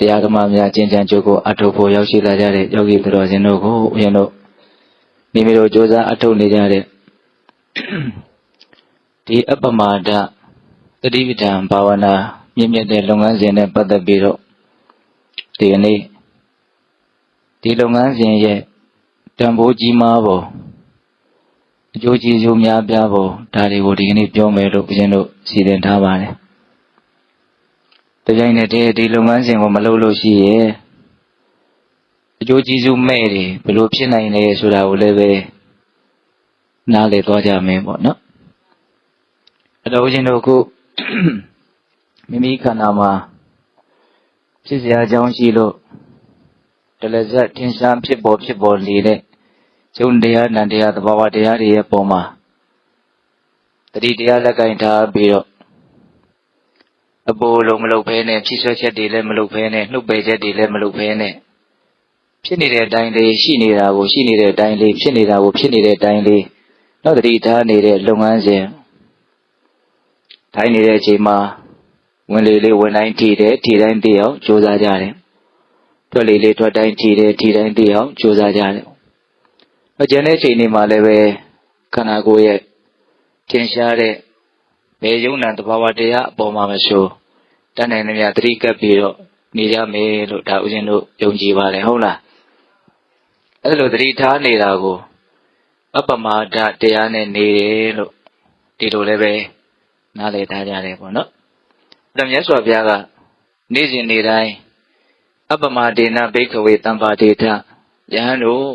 တရားဓမ္မများကျင့်ကြံကြိုးကိုအထောက်ဖို့ရောက်ရှိလာကြတဲ့ယောဂီသူတော်စင်တို့ကိုဦးဇင်းတို့မိမိတို့ကြိုးစားအထောက်နေကြတဲ့ဒီအပ္ပမာဒသတိပဋ္ဌာန်ဘာဝနာမြင့်မြတ်တဲ့လုပ်ငန်းစဉ်နဲ့ပတ်သက်ပြီးတော့ဒီကနေ့ဒီလုပ်ငန်းစဉ်ရဲ့တန်ဖိုးကြီးမားဖို့အကျိုးကျေးဇူးများပြားဖို့ဒါတွေကိုဒီကနေ့ပြောမယ်လို့ဦးဇင်းတို့စီစဉ်ထားပါတယ်။ တကြိုင်နဲ့တည်းဒီလုပ်ငန်းစဉ်ကိုမလုပ်လို့ရှိရဲ့အကျိုးကျေးဇူးမဲ့တယ်ဘယ်လိုဖြစ်နိုင်လဲဆိုတာကိုလည်းပဲနားလည်သွားကြမယ်ပေါ့နော်အဲ့တော့ဦးဇင်းတို့ခုမိမိခန္ဓာမှာဖြစ်စရာအကြောင်းရှိလို့တလဇက်ထင်ရှားဖြစ်ပေါ်ဖြစ်ပေါ်လေတဲ့ကျုံတရားနံတရားသဘာဝတရားတွေရဲ့ပုံမှာတတိတရားလက်ကင်ထားပြီးတော့ အပိုးလုံးမလုပ်ဖဲနဲ့ဖြစ်ဆွဲချက်တွေလည်းမလုပ်ဖဲနဲ့နှုတ်ပယ်ချက်တွေလည်းမလုပ်ဖဲနဲ့ဖြစ်နေတဲ့အတိုင်းလေးရှိနေတာကိုရှိနေတဲ့အတိုင်းလေးဖြစ်နေတာကိုဖြစ်နေတဲ့အတိုင်းလေးနောက်တတိထားနေတဲ့လုပ်ငန်းစဉ်ထိုင်နေတဲ့အချိန်မှာဝင်လေလေးဝင်တိုင်းထီတယ်ထီတိုင်းသိအောင်ကြိုးစားကြတယ်ထွက်လေလေးထွက်တိုင်းထီတယ်ထီတိုင်းသိအောင်ကြိုးစားကြတယ်အကျန်တဲ့ချိန်တွေမှာလည်းပဲခန္ဓာကိုယ်ရဲ့ထင်ရှားတဲ့ဘယ်ယုံနာတဘာဝတရားအပေါ်မှာမဆို တတ်နိုင်သမျှသတိကပ်ပြီးတော့နေရမယ်လို့ဒါဦးဇင်းတို့ယုံကြည်ပါတယ်ဟုတ်လားအဲ့လိုသတိထားနေတာကိုအပ္ပမာဒတရားနဲ့နေတယ်လို့ဒီလိုလည်းပဲနားလည်ထားကြတယ်ပေါ့နော်အဲ့တော့မြတ်စွာဘုရားကနေ့စဉ်နေ့တိုင်းအပ္ပမာဒေနဘိက္ခဝေတံပါဒေထယဟန်တို့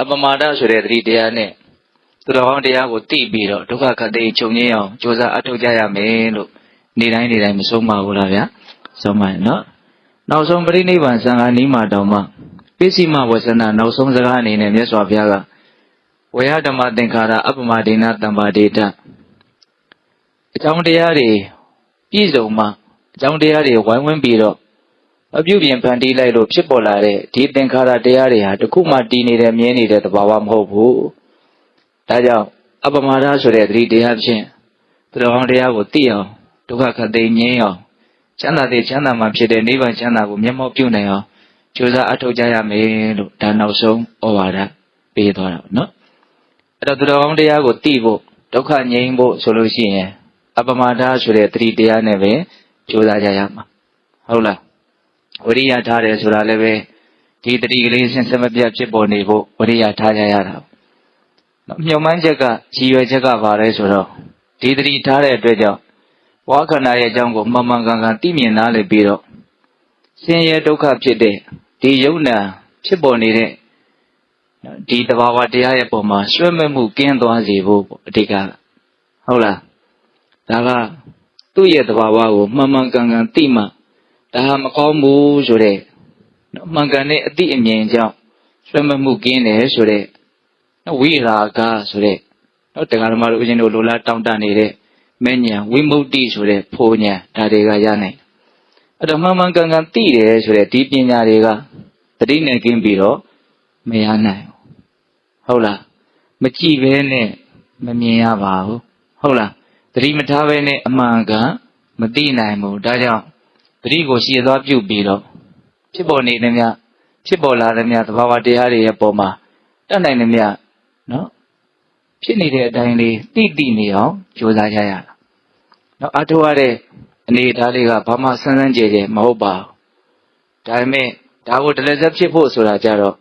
အပမဒဆိုတဲ့သတိတရားနဲ့သူတော်ကောင်းတရားကိုသိပြီးတော့ဒုက္ခခတ်သိချုပ်ငြင်းအောင်ကြိုးစားအထောက်ကြရမယ်လို့ နေတိုင်းနေတိုင်းမဆုံးပါဘူးလားဗျာဆုံးပါရဲ့နော်နောက်ဆုံးပရိနိဗ္ဗာန်သံဃာနီးမှာတောင်မှပစ္စည်းမဝဆနာနောက်ဆုံးစကားအနေနဲ့မြတ်စွာဘုရားကဝေယဓမ္မသင်္ခါရအပမဒေနတံပါဒေတအကြောင်းတရားတွေပြည့်စုံမှအကြောင်းတရားတွေဝိုင်းဝန်းပြီးတော့အပြုပြင်ဖန်တီးလိုက်လို့ဖြစ်ပေါ်လာတဲ့ဒီသင်္ခါရတရားတွေဟာတခုမှတည်နေတဲ့မြဲနေတဲ့သဘာဝမဟုတ်ဘူး။ဒါကြောင့်အပမဒဆိုတဲ့သတိတရားဖြင့်သူတော်ကောင်းတရားကိုသိအောင် ဒုက္ခခတ်သိငြိမ်းအောင်ချမ်းသာတဲ့ချမ်းသာမှဖြစ်တဲ့နိဗ္ဗာန်ချမ်းသာကိုမျက်မှောက်ပြုနိုင်အောင်ကြိုးစားအထောက်ကြရမယ်လို့ဒါနောက်ဆုံးဩဝါဒပေးသွားတာနော်။အဲ့တော့သူတော်ကောင်းတရားကိုသိဖို့ဒုက္ခငြိမ်းဖို့ဆိုလို့ရှိရင်အပမဒဆိုတဲ့သတိတရားနဲ့ပဲကြိုးစားကြရမှာဟုတ်လားဝရိယထားတယ်ဆိုတာလည်းပဲဒီတတိကလေးစဉ်ဆက်မပြတ်ဖြစ်ပေါ်နေဖို့ဝရိယထားကြရတာနော်မြုံမှန်းချက်ကရည်ရွယ်ချက်ကပါလဲဆိုတော့ဒီတတိထားတဲ့အတွက်ကြောင့်ဘ ဝခန္ဓာရဲ့အကြောင်းကိုမှန်မှန်ကန်ကန်သိမြင်နားလည်ပြီးတော့ဆင်းရဲဒုက္ခဖြစ်တဲ့ဒီယုံနာဖြစ်ပေါ်နေတဲ့နော်ဒီတဘာဝတရားရဲ့ပုံမှာရွှဲမဲ့မှုကင်းသွားစေဖို့ပေါ့အဓိကဟုတ်လားဒါကသူ့ရဲ့တဘာဝကိုမှန်မှန်ကန်ကန်သိမှဒါဟာမကောင်းဘူးဆိုတဲ့နော်မှန်ကန်တဲ့အသည့်အမြင်ကြောင့်ဆွဲမမှုကင်းတယ်ဆိုတဲ့နော်ဝိရာဂဆိုတဲ့နော်တရားဓမ္မတို့ဦးဇင်းတို့လိုလားတောင်းတနေတဲ့ မဲ့ညာဝိမု ക്തി ဆိုတဲ့ဖိုးညာဒါတွေကရနိုင်အဲ့တော့မှန်မှန်ကန်ကန်သိတယ်ဆိုတဲ့ဒီပညာတွေကတတိနဲ့ကင်းပြီးတော့မရနိုင်ဘူးဟုတ်လားမကြည့်ဘဲနဲ့မမြင်ရပါဘူးဟုတ်လားတတိမထားဘဲနဲ့အမှန်ကန်မသိနိုင်ဘူးဒါကြောင့်တတိကိုရှည်သွားပြုတ်ပြီးတော့ဖြစ်ပေါ်နေသမျှဖြစ်ပေါ်လာသမျှသဘာဝတရားတွေရဲ့ပုံမှာတတ်နိုင်သမျှနော်ဖြစ်နေတဲ့အတိုင်းလေးတိတိနေအောင်ကြိုးစားကြရတာ နော်အထောက်ရတဲ့အနေအထားလေးကဘာမှဆန်းဆန်းကြဲကြဲမဟုတ်ပါဘူးဒါပေမဲ့ဒါကိုတလက်ဆက်ဖြစ်ဖို့ဆိုတာကြတော့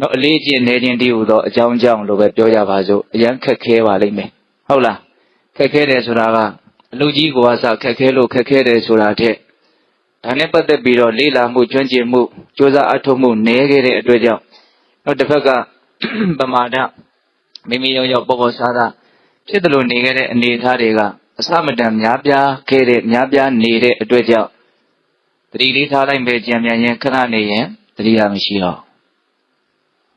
နော်အလေးကျင့်နေခြင်းတည်းဟူသောအကြောင်းကြောင့်လို့ပဲပြောရပါစို့အရန်ခက်ခဲပါလိမ့်မယ်ဟုတ်လားခက်ခဲတယ်ဆိုတာကအလူကြီးကိုအစခက်ခဲလို့ခက်ခဲတယ်ဆိုတာတဲ့ဒါနဲ့ပတ်သက်ပြီးတော့လေးလာမှုကျွမ်းကျင်မှုကြိုးစားအထောက်မှုနည်းခဲ့တဲ့အတွက်ကြောင့်နောက်တစ်ဖက်ကပမာဒမိမိရောရောက်ပေါ်ပေါ်စားစားဖြစ်တယ်လို့နေခဲ့တဲ့အနေအထားတွေက အစမတန်များပြားခဲ့တဲ့များပြားနေတဲ့အတွက်ကြောင့်တတိလေးထားလိုက်ပဲကြံပြန်ရင်ခဏနေရင်တတိရမရှိတော့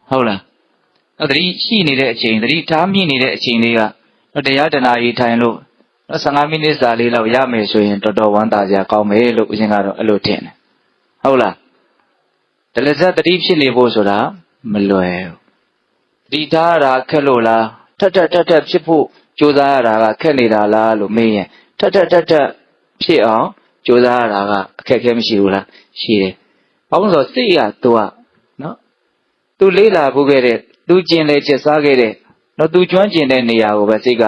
ဟုတ်လားအဲ့တတိရှိနေတဲ့အချိန်တတိထားမိနေတဲ့အချိန်လေးကတရားတနာကြီးထိုင်လို့နော်15မိနစ်စာလေးလောက်ရမယ်ဆိုရင်တော်တော်ဝမ်းသာစရာကောင်းမယ်လို့ဦးဇင်းကတော့အဲ့လိုထင်တယ်ဟုတ်လားဒလဇတ်တတိဖြစ်နေဖို့ဆိုတာမလွယ်ဘူးဒီထားတာခက်လို့လားထက်ထက်ထက်ထက်ဖြစ်ဖို့ ကြိုးစားရတာကခက်နေတာလားလို့မေးရင်ထက်ထက်ထက်ထက်ဖြစ်အောင်ကြိုးစားရတာကအခက်အခဲမရှိဘူးလားရှိတယ်။ဘာလို့ဆိုစိတ်ကသူကနော်သူလေးလာဖို့ခဲ့တဲ့သူကျင်လေကျစားခဲ့တဲ့နော်သူကျွမ်းကျင်တဲ့နေရာကိုပဲစိတ်က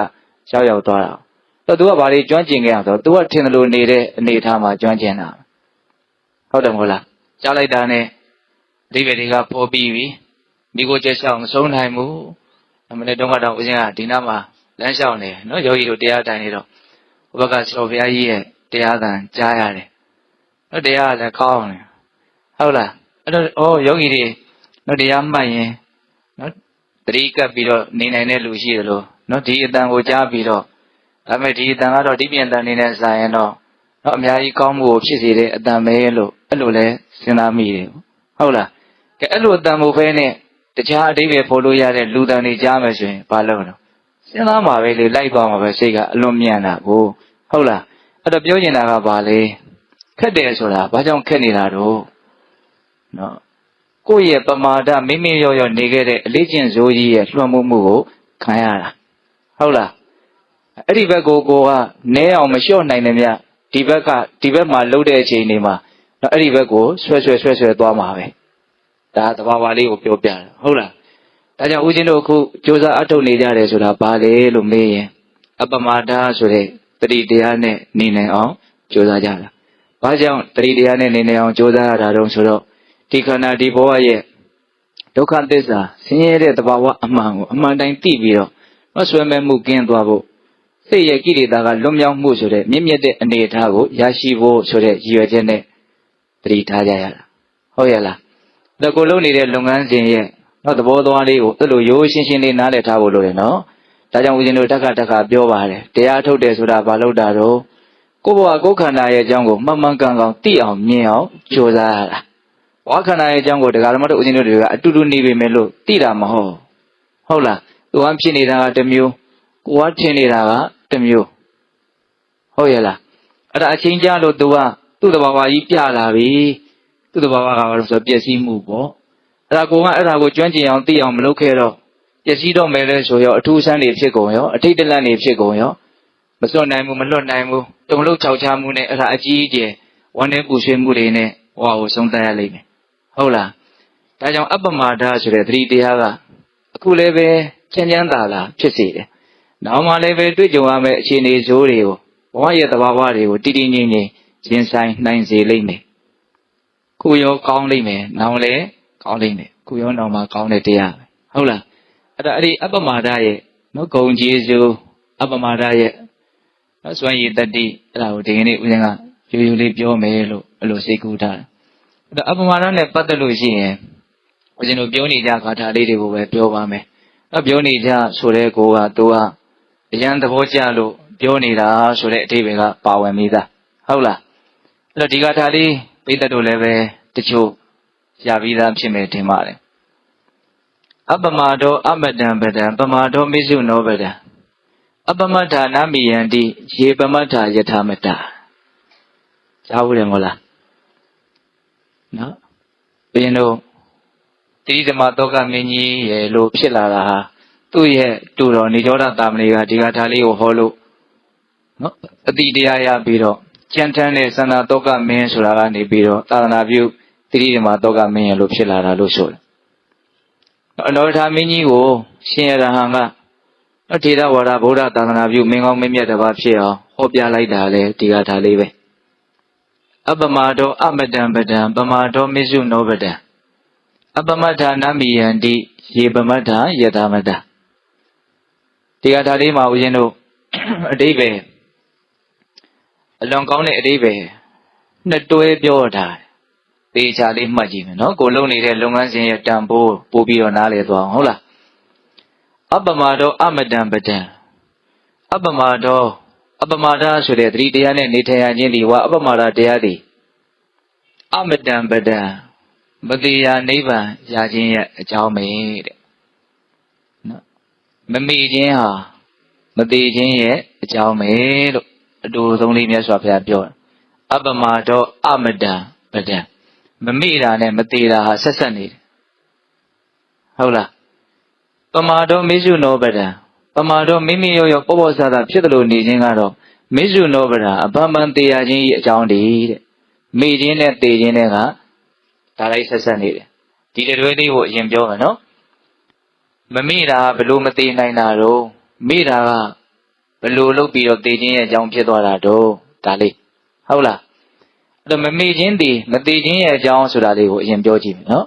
ရောက်ရောက်သွားတာ။တော့သူကဘာတွေကျွမ်းကျင်ခဲ့အောင်ဆိုတော့သူကထင်တယ်လို့နေတဲ့အနေအထားမှာကျွမ်းကျင်တာ။ဟုတ်တယ်မဟုတ်လား။ကြားလိုက်တာနဲ့အဓိပ္ပာယ်တွေကပေါ်ပြီးပြီ။မိကိုကျက်ရှောင်မဆုံးနိုင်ဘူး။အမနေ့တုန်းကတော့ဦးဇင်းကဒီနားမှာ လမ်းလျှောက်နေနော်ယောဂီတို့တရားတိုင်နေတော့ဘုဘကဆောဘုရားကြီးရဲ့တရားသံကြားရတယ်။နော်တရားကလည်းကောင်းတယ်။ဟုတ်လား။အဲ့တော့ဩယောဂီတွေနော်တရားမှတ်ရင်နော်တတိကပ်ပြီးတော့နေနိုင်တဲ့လူရှိတယ်လို့နော်ဒီအတန်ကိုကြားပြီးတော့ဒါပေမဲ့ဒီအတန်ကတော့ဒီပြင်တန်နေနဲ့စာရင်တော့နော်အများကြီးကောင်းမှုကိုဖြစ်စေတဲ့အတန်ပဲလို့အဲ့လိုလဲစဉ်းစားမိတယ်ဟုတ်လားကဲအဲ့လိုအတန်မှုပဲနဲ့တခြားအတိပ္ပယ်ဖော်လို့ရတဲ့လူတန်တွေကြားမယ်ဆိုရင်ဘာလုပ်တော့ စဉ်းစားမှာပဲလေလိုက်သွားမှာပဲစိတ်ကအလွန်မြန်တာကိုဟုတ်လားအဲ့တော့ပြောချင်တာကဘာလဲခက်တယ်ဆိုတာဘာကြောင့်ခက်နေတာတော့နော်ကိုယ့်ရဲ့ပမာဒမိမိရောရောနေခဲ့တဲ့အလေးကျင့်ဇိုးကြီးရဲ့လွှမ်းမိုးမှုကိုခံရတာဟုတ်လားအဲ့ဒီဘက်ကိုကိုကနဲအောင်မလျှော့နိုင်တယ်မြဒီဘက်ကဒီဘက်မှာလှုပ်တဲ့အချိန်တွေမှာတော့အဲ့ဒီဘက်ကိုဆွဲဆွဲဆွဲဆွဲသွားမှာပဲဒါသဘာဝလေးကိုပြောပြတာဟုတ်လား ဒါကြောင့်ဦးဇင်းတို့အခုစူးစမ်းအထုတ်နေကြတယ်ဆိုတာဘာလဲလို့မေးရင်အပမာဒဆိုတဲ့တတိတရားနဲ့နေနိုင်အောင်ကြိုးစားကြတာ။ဘာကြောင့်တတိတရားနဲ့နေနိုင်အောင်ကြိုးစားရတာတုံးဆိုတော့ဒီခန္ဓာဒီဘဝရဲ့ဒုက္ခသစ္စာဆင်းရဲတဲ့သဘာဝအမှန်ကိုအမှန်တိုင်းသိပြီးတော့မဆွဲမဲ့မှုကင်းသွားဖို့စိတ်ရဲ့ကိလေသာကလွတ်မြောက်မှုဆိုတဲ့မြင့်မြတ်တဲ့အနေအထားကိုရရှိဖို့ဆိုတဲ့ရည်ရွယ်ချက်နဲ့တတိထားကြရတာ။ဟုတ်ရဲ့လား။ဒါကိုလုံးနေတဲ့လုပ်ငန်းစဉ်ရဲ့ တော့သဘောသွားလေးကိုအဲ့လိုရိုးရှင်းရှင်းလေးနားလည်ထားဖို့လိုတယ်နော်။ဒါကြောင့်ဦးဇင်းတို့တက်ခါတက်ခါပြောပါတယ်တရားထုတ်တယ်ဆိုတာဘာလို့တာတော့ကိုယ့်ဘဝကိုယ်ခန္ဓာရဲ့အကြောင်းကိုမှန်မှန်ကန်ကန်သိအောင်မြင်အောင်ကြိုးစားရတာဘဝခန္ဓာရဲ့အကြောင်းကိုတရားဓမ္မတို့ဦးဇင်းတို့တွေကအတူတူနေပေမဲ့လို့သိတာမဟုတ်ဟုတ်လားသူကဖြစ်နေတာကတစ်မျိုးကိုကထင်နေတာကတစ်မျိုးဟုတ်ရဲ့လားအဲ့ဒါအချင်းကြလို့သူကသူ့တဘာဝကြီးပြလာပြီသူ့တဘာဝကဘာလို့ဆိုပျက်စီးမှုပေါ့ အဲ့ဒါကိုကအဲ့ဒါကိုကျွမ်းကျင်အောင်သိအောင်မလုပ်ခဲ့တော့ပျက်စီးတော့မယ်လဲဆိုရောအထူးဆန်းတွေဖြစ်ကုန်ရောအထိတ်တလန့်တွေဖြစ်ကုန်ရောမစွန့်နိုင်ဘူးမလွတ်နိုင်ဘူးတုံလုံးခြောက်ချမှုနဲ့အဲ့ဒါအကြီးအကျယ်ဝမ်းနဲ့ပူဆွေးမှုတွေနဲ့ဟောကိုဆုံးသက်ရလိမ့်မယ်ဟုတ်လားဒါကြောင့်အပ္ပမာဒဆိုတဲ့သတိတရားကအခုလည်းပဲချမ်းချမ်းသာသာဖြစ်စေတယ်နောက်မှလည်းပဲတွေ့ကြုံရမယ့်အခြေအနေဇိုးတွေကိုဘဝရဲ့သဘာဝတွေကိုတည်တည်ငြိမ်ငြိမ်ရင်ဆိုင်နိုင်စေလိမ့်မယ်ခုရောကောင်းလိမ့်မယ်နောက်လည်း ကောင်းလိမ့်မယ်ခုရောနောက်မှကောင်းတဲ့တရားပဲဟုတ်လားအဲ့ဒါအဲ့ဒီအပ္ပမာဒရဲ့နော်ဂုံကျေးဇူးအပ္ပမာဒရဲ့နော်စွမ်းရည်တတ္တိအဲ့ဒါကိုဒီကနေ့ဦးဇင်းကရိုးရိုးလေးပြောမယ်လို့အဲ့လိုစိတ်ကူးထားတယ်အဲ့တော့အပ္ပမာဒနဲ့ပတ်သက်လို့ရှိရင်ဦးဇင်းတို့ပြောနေကြဂါထာလေးတွေကိုပဲပြောပါမယ်နော်ပြောနေကြဆိုတဲ့ကိုကသူကအရန်သဘောကျလို့ပြောနေတာဆိုတဲ့အဓိပ္ပာယ်ကပါဝင်မိသားဟုတ်လားအဲ့တော့ဒီဂါထာလေးပိသက်တို့လည်းပဲတချို့ ရပြီးသားဖြစ်မယ်ထင်ပါတယ်အပ္ပမတောအမတံပဒံပမာတောမိစုနောပဒံအပမတ္ထာနမိယံတိရေပမတ္ထာယထာမတ္တာကြားဘူးတယ်မဟုတ်လားနော်ဘုရင်တို့တိရိသမတောကမင်းကြီးရဲ့လို့ဖြစ်လာတာဟာသူ့ရဲ့တူတော်နေကြောဒတာမဏေကဒီကထာလေးကိုဟောလို့နော်အတိတရားရပြီးတော့ကြံထမ်းတဲ့သန္တာတောကမင်းဆိုတာကနေပြီးတော့သာသနာပြု တိရိသမတောကမင်းရဲ့လို့ဖြစ်လာတာလို့ဆိုတယ်အနောထာမင်းကြီးကိုရှင်ရဟန်းကအထေရဝါဒဗုဒ္ဓသာသနာပြုမင်းကောင်းမင်းမြတ်တစ်ပါးဖြစ်အောင်ဟောပြလိုက်တာလေဒီကထာလေးပဲအပမတောအမတံပဒံပမာတောမိစုနောပဒံအပမတ္ထာနမိယံတိယေပမတ္ထာယထာမတ္တဒီကထာလေးမှာဦးဇင်းတို့အတိဘယ်အလွန်ကောင်းတဲ့အတိဘယ်နှစ်တွဲပြောတာ သေချာလေးမှတ်ကြည့်မယ်နော်ကိုလုံးနေတဲ့လုပ်ငန်းစဉ်ရဲ့တန်ဖိုးပို့ပြီးတော့နားလေသွားအောင်ဟုတ်လားအပမတောအမတံပဒံအပမတောအပမတာဆိုတဲ့သတိတရားနဲ့နေထိုင်ရခြင်းဒီဝါအပမတာတရားသည်အမတံပဒံမတရားနိဗ္ဗာန်ရခြင်းရဲ့အကြောင်းပဲတဲ့နော်မမိခြင်းဟာမသေးခြင်းရဲ့အကြောင်းပဲလို့အတူဆုံးလေးမြတ်စွာဘုရားပြောတယ်အပမတောအမတံပဒံ မမိတာနဲ့မသေးတာဟာဆက်ဆက်နေတယ်ဟုတ်လားပမာတော်မေစုနောပဒံပမာတော်မိမိရောရောပေါ့ပေါ့ဆာဆာဖြစ်တယ်လို့နေခြင်းကတော့မိစုနောပရာအပမန်တရားချင်းဤအကြောင်းတည်းတဲ့မိချင်းနဲ့တေချင်းနဲ့ကဒါလိုက်ဆက်ဆက်နေတယ်ဒီတတွဲလေးကိုအရင်ပြောမယ်နော်မမိတာဘလို့မသေးနိုင်တာတော့မိတာကဘလို့လုပ်ပြီးတော့တေချင်းရဲ့အကြောင်းဖြစ်သွားတာတော့ဒါလေးဟုတ်လားအဲ့ တော့မမိချင်းတည်မသေးချင်းရဲ့အကြောင်းဆိုတာလေးကိုအရင်ပြောကြည့်မယ်နော်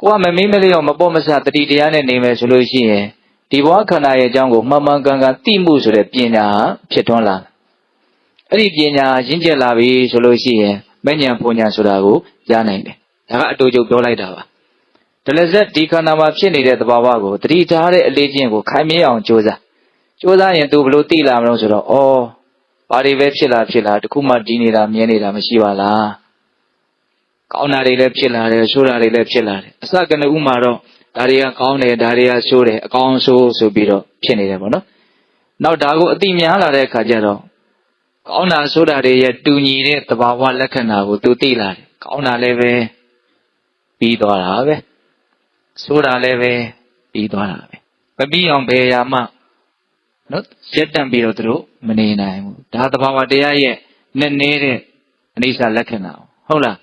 ကိုကမမိမလေးရောမပေါ်မဆတတိတရားနဲ့နေမယ်ဆိုလို့ရှိရင်ဒီဘဝခန္ဓာရဲ့အကြောင်းကိုမှန်မှန်ကန်ကန်သိမှုဆိုတဲ့ပညာဖြစ်ထွန်းလာအဲ့ဒီပညာရင့်ကျက်လာပြီဆိုလို့ရှိရင်မဉ္ဇဉ်ပူညာဆိုတာကိုရနိုင်တယ်ဒါကအတူတူပြောလိုက်တာပါဒလဇက်ဒီခန္ဓာမှာဖြစ်နေတဲ့သဘာဝကိုတတိထားတဲ့အလေးချင်းကိုခိုင်မြဲအောင်ကြိုးစားကြိုးစားရင်သူဘလို့သိလာမလို့ဆိုတော့ဩ ဘာတွေပဲဖြစ်လာဖြစ်လာတခုမှဒီနေတာမြဲနေတာမရှိပါလားကောင်းတာတွေလည်းဖြစ်လာတယ်ဆိုးတာတွေလည်းဖြစ်လာတယ်အစကနဦးမှာတော့ဒါတွေကကောင်းတယ်ဒါတွေကဆိုးတယ်အကောင်းဆိုးဆိုပြီးတော့ဖြစ်နေတယ်ပေါ့နော်နောက်ဒါကိုအတိများလာတဲ့အခါကျတော့ကောင်းတာဆိုးတာတွေရဲ့တူညီတဲ့သဘာဝလက္ခဏာကိုသူသိလာတယ်ကောင်းတာလည်းပဲပြီးသွားတာပဲဆိုးတာလည်းပဲပြီးသွားတာပဲမပြီးအောင်ဘယ်ရာမှ နော်ရက်တန့်ပြီးတော့သူတို့မနေနိုင်ဘူးဒါသဘာဝတရားရဲ့နဲ့နေတဲ့အိဋ္ဌလက္ခဏာဟုတ်လား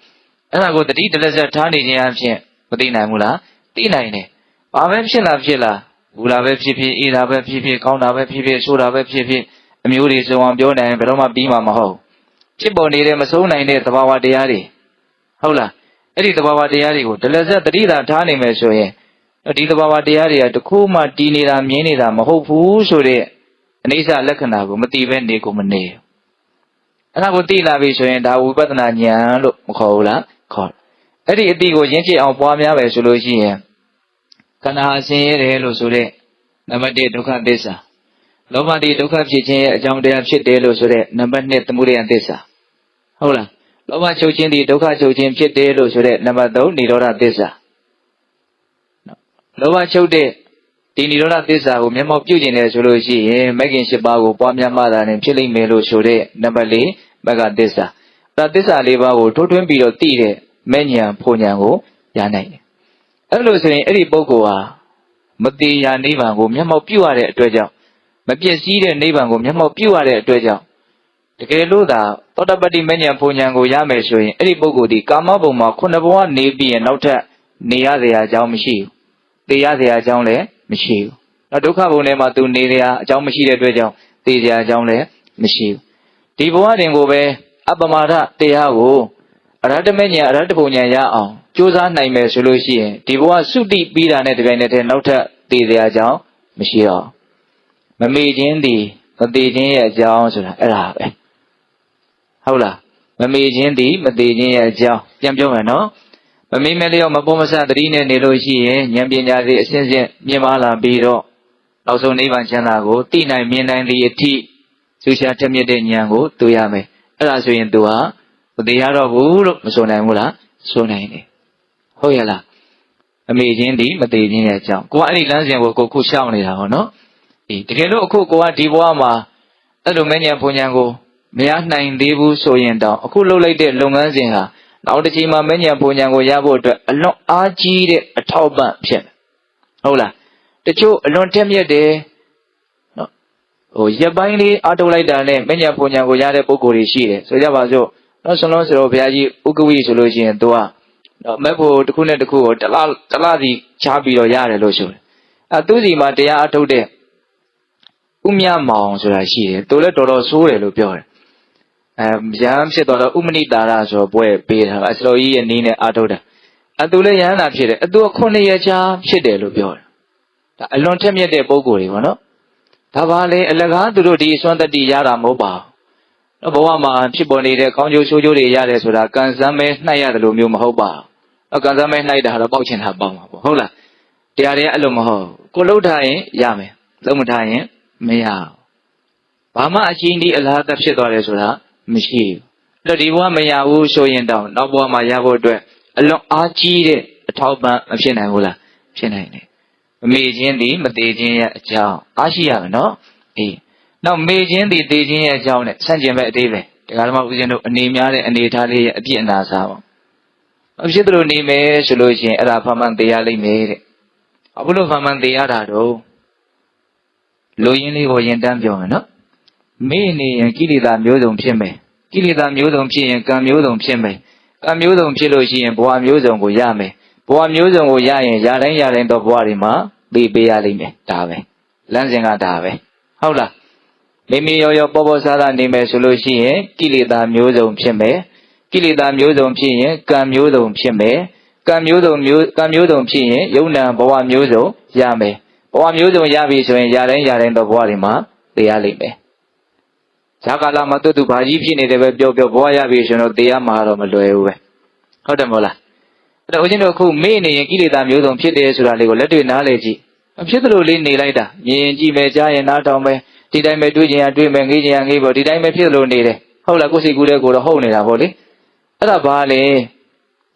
အဲ့ဒါကိုတတိတလက်ဆက်ထားနေခြင်းအဖြစ်မသိနိုင်ဘူးလားသိနိုင်တယ်ဘာပဲဖြစ်လာဖြစ်လာဘူးလာပဲဖြစ်ဖြစ်အေးတာပဲဖြစ်ဖြစ်ကောင်းတာပဲဖြစ်ဖြစ်ဆိုးတာပဲဖြစ်ဖြစ်အမျိုးတွေစုံအောင်ပြောနိုင်ဘယ်တော့မှပြီးမှာမဟုတ်ဖြစ်ပေါ်နေတဲ့မဆုံးနိုင်တဲ့သဘာဝတရားတွေဟုတ်လားအဲ့ဒီသဘာဝတရားတွေကိုဒလဆက်တတိသာထားနိုင်မယ်ဆိုရင် ဒီသဘာဝတရားတွေကတခုမှတည်နေတာမြင်နေတာမဟုတ်ဘူးဆိုတဲ့အနိစ္စလက္ခဏာကိုမသိဘဲနေကိုမနေအဲ့ဒါကိုသိလာပြီဆိုရင်ဒါဝိပဿနာဉာဏ်လို့မခေါ်ဘူးလားခေါ်အဲ့ဒီအတိကိုရင့်ကျက်အောင်ပွားများပဲဆိုလို့ရှိရင်ခန္ဓာအဆင်းရဲတယ်လို့ဆိုတဲ့နံပါတ်1ဒုက္ခသစ္စာလောဘတိဒုက္ခဖြစ်ခြင်းရဲ့အကြောင်းတရားဖြစ်တယ်လို့ဆိုတဲ့နံပါတ်2သမုဒယသစ္စာဟုတ်လားလောဘချုပ်ခြင်းဒီဒုက္ခချုပ်ခြင်းဖြစ်တယ်လို့ဆိုတဲ့နံပါတ်3និရောဓသစ္စာ လောဘချုပ်တဲ့ဒီនិရောဓသစ္စာကိုမျက်မှောက်ပြုကျင်တယ်ဆိုလို့ရှိရင်မဂ်ခင်၈ပါးကိုပွားများမှသာနဲ့ဖြစ်လိမ့်မယ်လို့ဆိုတဲ့နံပါတ်4မဂ္ဂသစ္စာဒါသစ္စာ၄ပါးကိုထိုးထွင်းပြီးတော့သိတဲ့မဲ့ညာဖို့ညာကိုရနိုင်တယ်အဲ့လိုဆိုရင်အဲ့ဒီပုဂ္ဂိုလ်ဟာမတိယာနိဗ္ဗာန်ကိုမျက်မှောက်ပြုရတဲ့အတွက်ကြောင့်မပြည့်စည်တဲ့နိဗ္ဗာန်ကိုမျက်မှောက်ပြုရတဲ့အတွက်ကြောင့်တကယ်လို့သာသောတပတ္တိမဉ္ဇဉ်ပုံဉ္ဇဉ်ကိုရမယ်ဆိုရင်အဲ့ဒီပုဂ္ဂိုလ်ဒီကာမဘုံမှာခုနှစ်ဘဝနေပြီးရင်နောက်ထပ်နေရစရာအကြောင်းမရှိဘူး။ သိရစရာအကြောင်းလည်းမရှိဘူး။နောက်ဒုက္ခဘုံထဲမှာသူနေစရာအကြောင်းမရှိတဲ့အတွက်ကြောင့်သိစရာအကြောင်းလည်းမရှိဘူး။ဒီဘဝတင်ကိုပဲအပမာဒတရားကိုအရဟတမဉ္ဇဉ်အရဟတပုံဉ္ဇဉ်ရအောင်ကြိုးစားနိုင်မယ်ဆိုလို့ရှိရင်ဒီဘဝစုတိပြီးတာနဲ့တပြိုင်နက်တည်းနောက်ထပ်သိစရာအကြောင်းမရှိတော့မမေ့ခြင်းဒီမသေးခြင်းရဲ့အကြောင်းဆိုတာအဲ့ဒါပဲဟုတ်လားမမေ့ခြင်းဒီမသေးခြင်းရဲ့အကြောင်းပြန်ပြောမယ်နော် မမေ့မဲ့လျော့မပေါ်မဆသတိနဲ့နေလို့ရှိရင်ဉာဏ်ပညာတွေအစဉ်စဉ်မြင်မာလာပြီးတော့နောက်ဆုံးနိဗ္ဗာန်ချမ်းသာကိုသိနိုင်မြင်နိုင်သည့်အထိသူရှာထက်မြက်တဲ့ဉာဏ်ကိုသူရမယ်အဲ့ဒါဆိုရင်သူဟာမသေးရတော့ဘူးလို့မဆိုနိုင်ဘူးလားဆိုနိုင်တယ်ဟုတ်ရလားအမေချင်းဒီမသေးခြင်းရဲ့အကြောင်းကိုကအဲ့ဒီလမ်းစဉ်ကိုကိုခုရှောက်နေတာဟောနော်အေးတကယ်လို့အခုကိုကဒီဘဝမှာအဲ့လိုမဉ္ဇဉ်ဘုံဉဏ်ကိုမရနိုင်သေးဘူးဆိုရင်တောင်အခုလှုပ်လိုက်တဲ့လုပ်ငန်းစဉ်ဟာ နောက်တစ်ချိန်မှာမဉ္ဇဉ်ဘုံဉဏ်ကိုရဖို့အတွက်အလွန်အားကြီးတဲ့အထောက်ပံ့ဖြစ်ဟုတ်လားတချို့အလွန်ထက်မြက်တယ်နော်ဟိုရက်ပိုင်းလေးအားထုတ်လိုက်တာနဲ့မဉ္ဇဉ်ဘုံဉဏ်ကိုရတဲ့ပုံကိုယ်တွေရှိတယ်ဆိုကြပါစို့နော်ဆွန်လုံးစရောဘုရားကြီးဥက္ကဝိဆိုလို့ရှိရင်သူကနော်မက်ဖို့တစ်ခုနဲ့တစ်ခုကိုတလားတလားစီချားပြီးတော့ရတယ်လို့ဆိုတယ်အဲသူစီမှာတရားအထုတ်တဲ့ဥမြမောင်ဆိုတာရှိတယ်သူလည်းတော်တော်ဆိုးတယ်လို့ပြောတယ် အဲရဟန်းဖြစ်တော့ဥမနိတာရဆိုပွဲပေးတာအစတော်ကြီးရဲ့နည်းနဲ့အာထုတ်တာအသူလည်းရဟန္တာဖြစ်တယ်အသူကခုနှစ်ရချာဖြစ်တယ်လို့ပြောတယ်ဒါအလွန်ထက်မြက်တဲ့ပုံကိုယ်တွေပေါ့နော်ဒါပါလေအလကားသူတို့ဒီစွမ်းတတိရတာမဟုတ်ပါဘူးဘဝမှာဖြစ်ပေါ်နေတဲ့ကောင်းကျိုးဆိုးကျိုးတွေရတယ်ဆိုတာကံစမ်းမဲနှိုက်ရတယ်လို့မျိုးမဟုတ်ပါဘူးကံစမ်းမဲနှိုက်တာတော့ပေါက်ချင်တာပေါက်မှာပေါ့ဟုတ်လားတရားတွေအဲ့လိုမဟုတ်ကိုလှုပ်ထားရင်ရမယ်လုံးမထားရင်မရဘူးဘာမှအချင်းဒီအလားတဖြစ်သွားတယ်ဆိုတာ မရှိဘူးအဲ့တော့ဒီဘဝမရဘူးဆိုရင်တောင်နောက်ဘဝမှာရဖို့အတွက်အလွန်အားကြီးတဲ့အထောက်ပံ့မဖြစ်နိုင်ဘူးလားဖြစ်နိုင်တယ်မမေ့ခြင်းဒီမသေးခြင်းရဲ့အကြောင်းအားရှိရမယ်နော်အေးနောက်မေ့ခြင်းဒီသေခြင်းရဲ့အကြောင်းနဲ့ဆန့်ကျင်ဘက်အသေးပဲတရားဓမ္မဦးဇင်းတို့အနေများတဲ့အနေထားလေးရဲ့အပြစ်အနာစားပါအဖြစ်တို့နေမယ်ဆိုလို့ရှိရင်အဲ့ဒါဖမှန်တရားလိမ့်မယ်တဲ့အခုလို့ဖမှန်တရားတာတော့လူရင်းလေးကိုရင်တန်းပြောမယ်နော် မေ့နေရင်ကိလေသာမျိုးစုံဖြစ်မယ်ကိလေသာမျိုးစုံဖြစ်ရင်ကံမျိုးစုံဖြစ်မယ်ကံမျိုးစုံဖြစ်လို့ရှိရင်ဘဝမျိုးစုံကိုရမယ်ဘဝမျိုးစုံကိုရရင်ရတိုင်းရတိုင်းတော့ဘဝတွေမှာသိပေးရလိမ့်မယ်ဒါပဲလမ်းစဉ်ကဒါပဲဟုတ်လားမိမိရောရောပေါ်ပေါ်ဆားဆားနေမယ်ဆိုလို့ရှိရင်ကိလေသာမျိုးစုံဖြစ်မယ်ကိလေသာမျိုးစုံဖြစ်ရင်ကံမျိုးစုံဖြစ်မယ်ကံမျိုးစုံမျိုးကံမျိုးစုံဖြစ်ရင်ယုံနာဘဝမျိုးစုံရမယ်ဘဝမျိုးစုံရပြီဆိုရင်ရတိုင်းရတိုင်းတော့ဘဝတွေမှာသိရလိမ့်မယ် ဇာကာလမှာတူတူဘာကြီးဖြစ်နေတယ်ပဲပြောပြောဘဝရပြီဆိုရင်တော့တရားမှာတော့မလွယ်ဘူးပဲဟုတ်တယ်မဟုတ်လားအဲ့တော့ဦးဇင်းတို့အခုမေ့နေရင်ကိလေသာမျိုးစုံဖြစ်တယ်ဆိုတာလေးကိုလက်တွေ့နားလည်ကြည့်အဖြစ်သလိုလေးနေလိုက်တာမြင်ရင်ကြည့်မယ်ကြားရင်နားထောင်မယ်ဒီတိုင်းပဲတွေးကြင်ရတွေးမယ်ငေးကြင်ရငေးပေါ့ဒီတိုင်းပဲဖြစ်သလိုနေတယ်ဟုတ်လားကိုယ်စိတ်ကူးတဲ့ကိုယ်တော့ဟုတ်နေတာပေါ့လေအဲ့ဒါဘာလဲ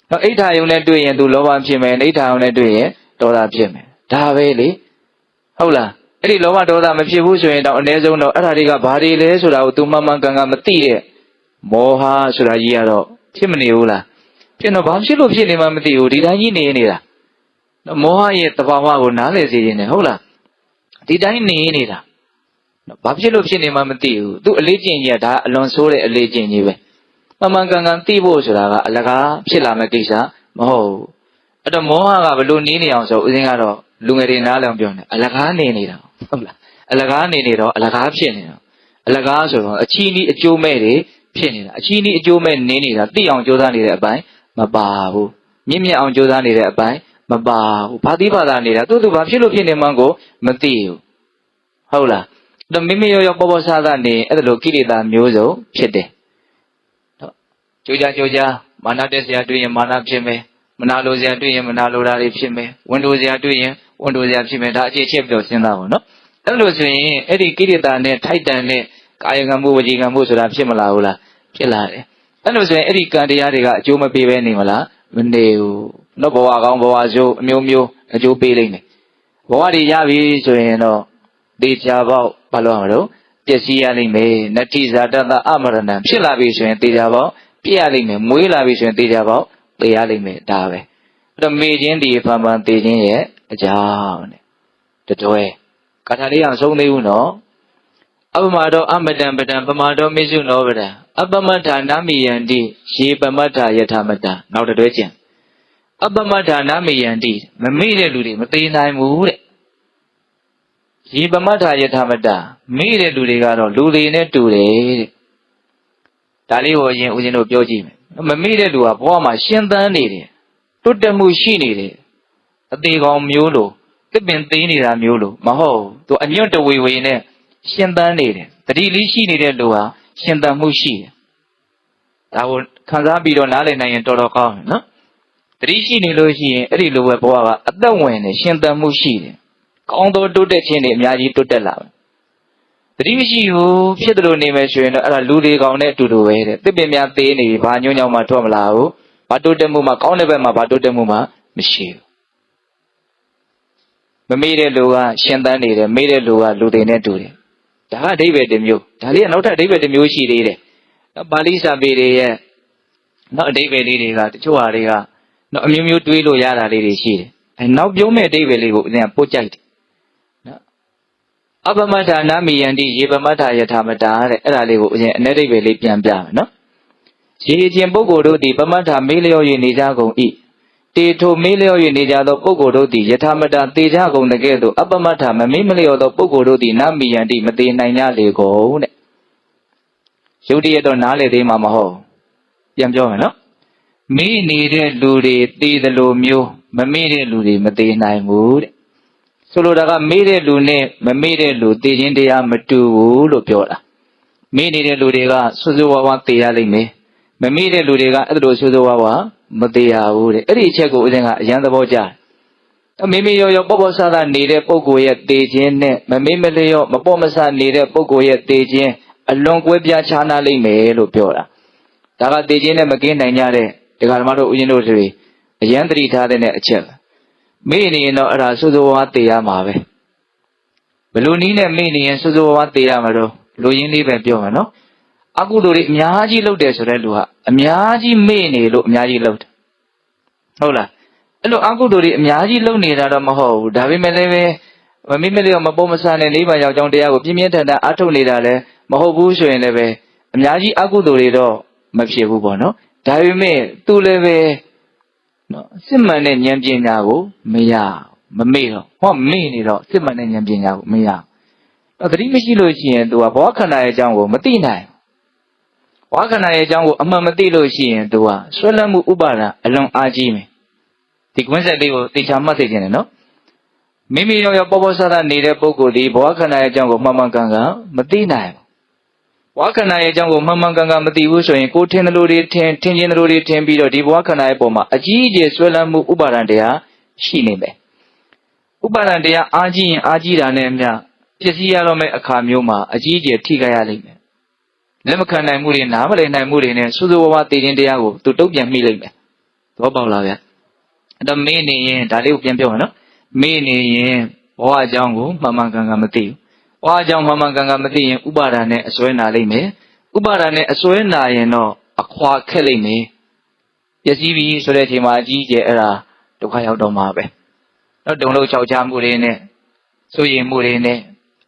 တော့အိဋ္ဌာယုံနဲ့တွေ့ရင်သူလောဘဖြစ်မယ်အိဋ္ဌာယုံနဲ့တွေ့ရင်ဒေါသဖြစ်မယ်ဒါပဲလေဟုတ်လား အဲ့ဒီလောဘဒေါသမဖြစ်ဘူးဆိုရင်တော့အ ਨੇ ဆုံးတော့အဲ့ဒါတွေကဘာတွေလဲဆိုတာကို तू မှန်မှန်ကန်ကန်မသိတဲ့မောဟဆိုတာကြီးကတော့ဖြစ်မနေဘူးလားဖြစ်တော့ဘာဖြစ်လို့ဖြစ်နေမှမသိဘူးဒီတိုင်းကြီးနေနေတာနော်မောဟရဲ့တဘာဝကိုနားလည်စေခြင်းနဲ့ဟုတ်လားဒီတိုင်းနေနေတာနော်ဘာဖြစ်လို့ဖြစ်နေမှမသိဘူးသူအလေးကျင့်ကြီးကဒါအလွန်ဆိုးတဲ့အလေးကျင့်ကြီးပဲမှန်မှန်ကန်ကန်သိဖို့ဆိုတာကအလကားဖြစ်လာမယ့်ကိစ္စမဟုတ်ဘူးအဲ့တော့မောဟကဘယ်လိုနေနေအောင်ဆိုဦးဇင်းကတော့လူငယ်တွေနားလည်အောင်ပြောနေအလကားနေနေတာ ဟုတ်လားအလကားနေနေတော့အလကားဖြစ်နေတာအလကားဆိုတော့အချီးနီးအကျိုးမဲ့တွေဖြစ်နေတာအချီးနီးအကျိုးမဲ့နေနေတာသိအောင်ကြိုးစားနေတဲ့အပိုင်းမပါဘူးမြင့်မြတ်အောင်ကြိုးစားနေတဲ့အပိုင်းမပါဘူးဘာတိဘာသာနေတာသူ့သူဘာဖြစ်လို့ဖြစ်နေမှန်းကိုမသိဘူးဟုတ်လားတော့မိမိရောရောပေါ်ပေါ်ဆားဆားနေအဲ့ဒါလိုကိလေသာမျိုးစုံဖြစ်တယ်တော့ကြိုးကြကြိုးကြမာနတက်စရာတွေ့ရင်မာနဖြစ်မယ် မနာလိုစရာတွေ့ရင်မနာလိုတာတွေဖြစ်မယ်ဝန်တိုစရာတွေ့ရင်ဝန်တိုစရာဖြစ်မယ်ဒါအခြေချက်ပြီးတော့စဉ်းစားပါနော်အဲ့လိုဆိုရင်အဲ့ဒီကိလေသာနဲ့ထိုက်တန်တဲ့ကာယကံမှုဝจีကံမှုဆိုတာဖြစ်မလာဘူးလားဖြစ်လာတယ်အဲ့လိုဆိုရင်အဲ့ဒီကံတရားတွေကအကျိုးမပေးဘဲနေမလားမနေဘူးတော့ဘဝကောင်းဘဝဆိုးအမျိုးမျိုးအကျိုးပေးလိမ့်မယ်ဘဝတွေရပြီဆိုရင်တော့တေချာပေါက်ဘာလို့ရမလို့ပျက်စီးရလိမ့်မယ်နတ္တိဇာတတအမရဏံဖြစ်လာပြီဆိုရင်တေချာပေါက်ပြည့်ရလိမ့်မယ်မွေးလာပြီဆိုရင်တေချာပေါက် သိရလိမ့်မယ်ဒါပဲအဲ့တော့မေခြင်းဒီဖန်ဖန်သိခြင်းရဲ့အကြောင်းတဲ့တတွဲကာထာလေးအောင်ဆုံးသေးဘူးနော်အပမတောအမတံပတံပမာတောမိစုနောပတံအပမတ္ထာနာမိယန္တိရေပမတ္ထာယထာမတ္တာနောက်တစ်တွဲကျင်အပမတ္ထာနာမိယန္တိမမေ့တဲ့လူတွေမသေးနိုင်ဘူးတဲ့ရေပမတ္ထာယထာမတ္တာမေ့တဲ့လူတွေကတော့လူတွေနဲ့တူတယ်တဲ့ ဒါလေးကိုအရင်ဦးဇင်းတို့ပြောကြည့်မယ်မမေ့တဲ့လူကဘဝမှာရှင်သန်နေတယ်တွတ်တက်မှုရှိနေတယ်အသေးကောင်မျိုးလိုတစ်ပင်သေးနေတာမျိုးလိုမဟုတ်ဘူးသူအညွတ်တဝေဝေနဲ့ရှင်သန်နေတယ်တတိလေးရှိနေတဲ့လူဟာရှင်သန်မှုရှိတယ်ဒါကိုခံစားပြီးတော့နားလည်နိုင်ရင်တော်တော်ကောင်းတယ်နော်တတိရှိနေလို့ရှိရင်အဲ့ဒီလိုပဲဘဝကအသက်ဝင်နေရှင်သန်မှုရှိတယ်ကောင်းသောတိုးတက်ခြင်းတွေအများကြီးတိုးတက်လာတယ် တတိမရှိဘူးဖြစ်တယ်လို့နေမယ်ဆိုရင်တော့အဲ့ဒါလူတွေကောင်းတဲ့အတူတူပဲတဲ့တစ်ပင်များသေးနေပြီဘာညွန့်ညောင်းမှထွက်မလာဘူးဘာတိုးတက်မှုမှကောင်းတဲ့ဘက်မှာဘာတိုးတက်မှုမှမရှိဘူးမမေ့တဲ့လူကရှင်သန်နေတယ်မေ့တဲ့လူကလူတွေနဲ့တူတယ်ဒါကအဓိပ္ပာယ်တစ်မျိုးဒါလေးကနောက်ထပ်အဓိပ္ပာယ်တစ်မျိုးရှိသေးတယ်နော်ပါဠိစာပေတွေရဲ့နောက်အဓိပ္ပာယ်လေးတွေကတချို့ဟာတွေကနော်အမျိုးမျိုးတွေးလို့ရတာလေးတွေရှိတယ်အဲနောက်ပြောမဲ့အဓိပ္ပာယ်လေးကိုဦးဇင်းကပို့ကြိုက်တယ်နော် အပမတ္ထာနာမိယန္တိယေပမတ္ထာယထာမတာတဲ့အဲ့ဒါလေးကိုဦးဇင်းအ내အဓိပ္ပာယ်လေးပြန်ပြမယ်နော်ရေခြင်းပုဂ္ဂိုလ်တို့သည်ပမတ္ထာမေးလျော်၍နေကြကုန်၏တေထိုမေးလျော်၍နေကြသောပုဂ္ဂိုလ်တို့သည်ယထာမတသေကြကုန်တကဲ့သို့အပမတ္ထမမေးမလျော်သောပုဂ္ဂိုလ်တို့သည်နမိယန္တိမသေးနိုင်ကြလေကုန်တဲ့ရုပ်တရက်တော့နားလေသေးမှာမဟုတ်ပြန်ပြောမယ်နော်မေးနေတဲ့လူတွေသေတယ်လို့မျိုးမမေးတဲ့လူတွေမသေးနိုင်ဘူးတဲ့ ဆိုလိုတာကမေးတဲ့လူနဲ့မမေးတဲ့လူသေခြင်းတရားမတူဘူးလို့ပြောတာမေးနေတဲ့လူတွေကဆွဆွဝါးဝါသေရလိမ့်မယ်မမေ့တဲ့လူတွေကအဲ့လိုဆိုးဆိုးဝါးဝါမသေးရဘူးတဲ့အဲ့ဒီအချက်ကိုဦးဇင်းကအရန်သဘောကျတယ်မိမိရောရောပေါ့ပေါ့ဆဆနေတဲ့ပုံကိုရဲ့တေခြင်းနဲ့မမေ့မလျော့မပေါ့မဆနေတဲ့ပုံကိုရဲ့တေခြင်းအလွန်ကွဲပြားခြားနားလိမ့်မယ်လို့ပြောတာဒါကတေခြင်းနဲ့မကင်းနိုင်ကြတဲ့ဒကာဓမ္မတို့ဦးဇင်းတို့တွေအရန်တတိထားတဲ့အချက် မေ့နေရင်တော့အဲ့ဒါဆိုးဆိုးဝါးဝါတေရမှာပဲဘလူနည်းနဲ့မေ့နေရင်ဆိုးဆိုးဝါးဝါတေရမှာတော့လူရင်းလေးပဲပြောမှာနော်အကုသိုလ်တွေအများကြီးလုပ်တယ်ဆိုတဲ့လူဟာအများကြီးမေ့နေလို့အများကြီးလုပ်တယ်ဟုတ်လားအဲ့လိုအကုသိုလ်တွေအများကြီးလုပ်နေတာတော့မဟုတ်ဘူးဒါပေမဲ့လည်းပဲမမိမလေးမပုံမဆန်တဲ့နိဗ္ဗာန်ရောက်ကြောင်းတရားကိုပြင်းပြင်းထန်ထန်အားထုတ်နေတာလဲမဟုတ်ဘူးဆိုရင်လည်းပဲအများကြီးအကုသိုလ်တွေတော့မဖြစ်ဘူးပေါ့နော်ဒါပေမဲ့သူလည်းပဲ နော်စစ်မှန်တဲ့ဉာဏ်ပညာကိုမရမမေ့တော့ဟောမေ့နေတော့စစ်မှန်တဲ့ဉာဏ်ပညာကိုမရတော့သတိမရှိလို့ရှိရင်သူကဘောခန္ဓာရဲ့အကြောင်းကိုမသိနိုင်ဘောခန္ဓာရဲ့အကြောင်းကိုအမှန်မသိလို့ရှိရင်သူကဆွဲလန်းမှုဥပါဒအလွန်အားကြီးမယ်ဒီကွင်းဆက်လေးကိုတေချာမှတ်သိခြင်းနဲ့နော်မိမိရောရောပေါ်ပေါ်ဆဆနေတဲ့ပုဂ္ဂိုလ်ဒီဘဝခန္ဓာရဲ့အကြောင်းကိုမှန်မှန်ကန်ကန်မသိနိုင်ဘူး။ ဘဝခန္ဓာရဲ့အကြောင်းကိုမှန်မှန်ကန်ကန်မသိဘူးဆိုရင်ကိုယ်ထင်တယ်လို့တွေထင်ထင်ခြင်းတယ်လို့တွေထင်ပြီးတော့ဒီဘဝခန္ဓာရဲ့ပုံမှာအကြီးအကျယ်ဆွဲလန်းမှုဥပါဒံတရားရှိနေမယ်။ဥပါဒံတရားအားကြီးရင်အားကြီးတာနဲ့အမျှပစ္စည်းရတော့မဲ့အခါမျိုးမှာအကြီးအကျယ်ထိခိုက်ရလိမ့်မယ်။လက်မခံနိုင်မှုတွေနားမလည်နိုင်မှုတွေနဲ့စူးစူးဝါးဝါသိခြင်းတရားကိုသူတုံ့ပြန်မိလိမ့်မယ်။သဘောပေါက်လားဗျ။အဲ့တော့မင်းနေရင်ဒါလေးကိုပြန်ပြောမယ်နော်။မေ့နေရင်ဘဝအကြောင်းကိုမှန်မှန်ကန်ကန်မသိဘူး။ဘ ဝအကြောင်းမှန်မှန်ကန်ကန်မသိရင်ဥပါဒာနဲ့အစွဲနာလိမ့်မယ်။ဥပါဒာနဲ့အစွဲနာရင်တော့အခွာခက်လိမ့်မယ်။ပျက်စီးပြီဆိုတဲ့အချိန်မှာအကြီးအကျယ်အဲ့ဒါဒုက္ခရောက်တော့မှာပဲ။တော့တုံလို့ခြောက်ချမှုတွေနဲ့ဆိုရင်မှုတွေနဲ့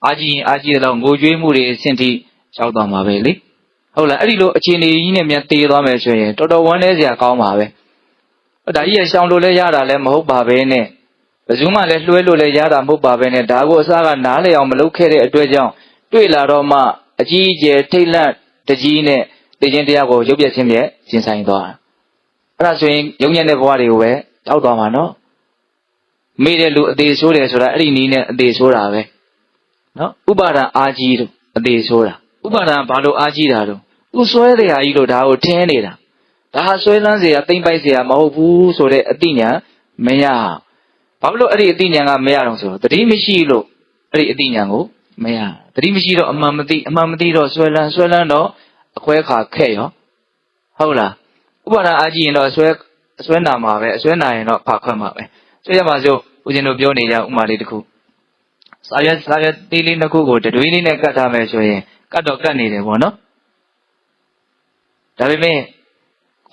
အာကြီးရင်အာကြီးတဲ့လောက်ငိုကြွေးမှုတွေအဆင့်ထိရောက်သွားမှာပဲလေ။ဟုတ်လားအဲ့ဒီလိုအခြေအနေကြီးနဲ့မြန်တည်သွားမယ်ဆိုရင်တော်တော်ဝမ်းနည်းစရာကောင်းပါပဲ။ဒါကြီးရရှောင်လို့လည်းရတာလည်းမဟုတ်ပါပဲနဲ့ ဘယ်သူမှလည်းလွှဲလို့လည်းရတာမဟုတ်ပါပဲနဲ့ဒါကိုအစားကနားလည်အောင်မလုပ်ခဲ့တဲ့အတွက်ကြောင့်တွေ့လာတော့မှအကြီးအကျယ်ထိတ်လန့်တကြီးနဲ့သိချင်းတရားကိုရုပ်ပြချင်းပြရှင်းဆိုင်သွားတာအဲ့ဒါဆိုရင်ယုံညံ့တဲ့ဘဝတွေကိုပဲရောက်သွားမှာနော်မိတဲ့လူအသေးဆိုးတယ်ဆိုတာအဲ့ဒီနီးနဲ့အသေးဆိုးတာပဲနော်ဥပါဒံအာကြီးတို့အသေးဆိုးတာဥပါဒံဘာလို့အာကြီးတာတော့သူစွဲတဲ့အရာကြီးလို့ဒါကိုထင်းနေတာဒါဟာစွဲလန်းเสียတိမ့်ပိုက်เสียမဟုတ်ဘူးဆိုတဲ့အသိဉာဏ်မရ ဘာလို့အဲ့ဒီအသိဉာဏ်ကမရတော့ဆိုတော့တတိမရှိလို့အဲ့ဒီအသိဉာဏ်ကိုမရတတိမရှိတော့အမှန်မသိအမှန်မသိတော့စွဲလန်းစွဲလန်းတော့အခွဲခါခက်ရောဟုတ်လားဥပါဒံအာကြီးရင်တော့ဆွဲဆွဲနာမှာပဲအဆွဲနာရင်တော့ဖာခွက်မှာပဲဆွဲရမှာစို့ဦးဇင်းတို့ပြောနေကြဥမာလေးတစ်ခုစာရွက်စာရွက်သေးလေးတစ်ခုကိုတတွေးလေးနဲ့ကတ်ထားမယ်ဆိုရင်ကတ်တော့ကတ်နေတယ်ပေါ့နော်ဒါပေမဲ့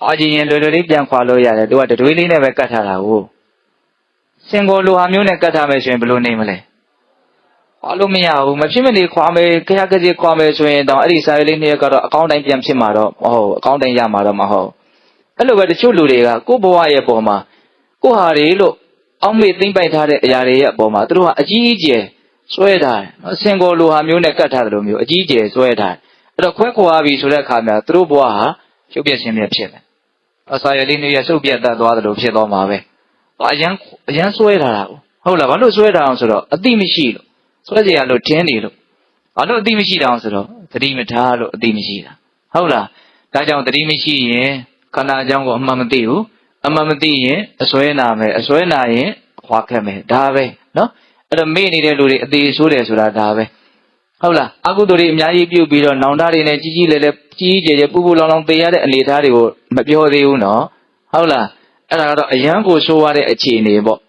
အာကြီးရင်လွယ်လွယ်လေးပြန်ခွာလို့ရတယ်သူကတတွေးလေးနဲ့ပဲကတ်ထားတာကို စင်ကိုလိုဟာမျိုးနဲ့ကတ်ထားမယ်ဆိုရင်ဘယ်လိုနေမလဲခွာလို့မရဘူးမဖြစ်မနေခွာမယ်ခရခကြီးခွာမယ်ဆိုရင်တော့အဲ့ဒီစာရွက်လေးနှစ်ရက်ကတော့အကောင့်တိုင်းပြန်ဖြစ်မှာတော့မဟုတ်အကောင့်တိုင်းရမှာတော့မဟုတ်အဲ့လိုပဲတချို့လူတွေကကိုယ့်ဘဝရဲ့ပုံမှာကိုယ့်ဟာတွေလို့အောက်မေ့သိမ့်ပိုက်ထားတဲ့အရာတွေရဲ့အပေါ်မှာသူတို့ကအကြီးအကျယ်ဆွဲထားတယ်နော်စင်ကိုလိုဟာမျိုးနဲ့ကတ်ထားတယ်လို့မျိုးအကြီးအကျယ်ဆွဲထားတယ်အဲ့တော့ခွဲခွာပြီဆိုတဲ့အခါမှာသူတို့ဘဝဟာရုပ်ပြခြင်းပြဖြစ်တယ်အစာရည်လေးနှစ်ရက်စုပ်ပြတ်တတ်သွားတယ်လို့ဖြစ်သွားမှာပဲ အရန်အရန်ဆွဲထားတာဟုတ်လားဘာလို့ဆွဲထားအောင်ဆိုတော့အတိမရှိလို့ဆွဲเสียရလို့ထင်းနေလို့ဘာလို့အတိမရှိတာအောင်ဆိုတော့သတိမထားလို့အတိမရှိတာဟုတ်လားဒါကြောင့်သတိမရှိရင်ခန္ဓာအကြောင်းကိုအမှန်မသိဘူးအမှန်မသိရင်အစွဲနာမယ်အစွဲနာရင်ခွာခက်မယ်ဒါပဲနော်အဲ့တော့မေ့နေတဲ့လူတွေအသေးဆိုးတယ်ဆိုတာဒါပဲဟုတ်လားအကုသိုလ်တွေအများကြီးပြုတ်ပြီးတော့နောင်တတွေနဲ့ကြီးကြီးလေးလေးကြီးကြီးကျယ်ကျယ်ပူပူလောင်လောင်ပေးရတဲ့အနေအထားတွေကိုမပြောသေးဘူးနော်ဟုတ်လား အဲ့ဒါကတော့အယံကိုဆိုးရတဲ့အခြေအနေပေါ့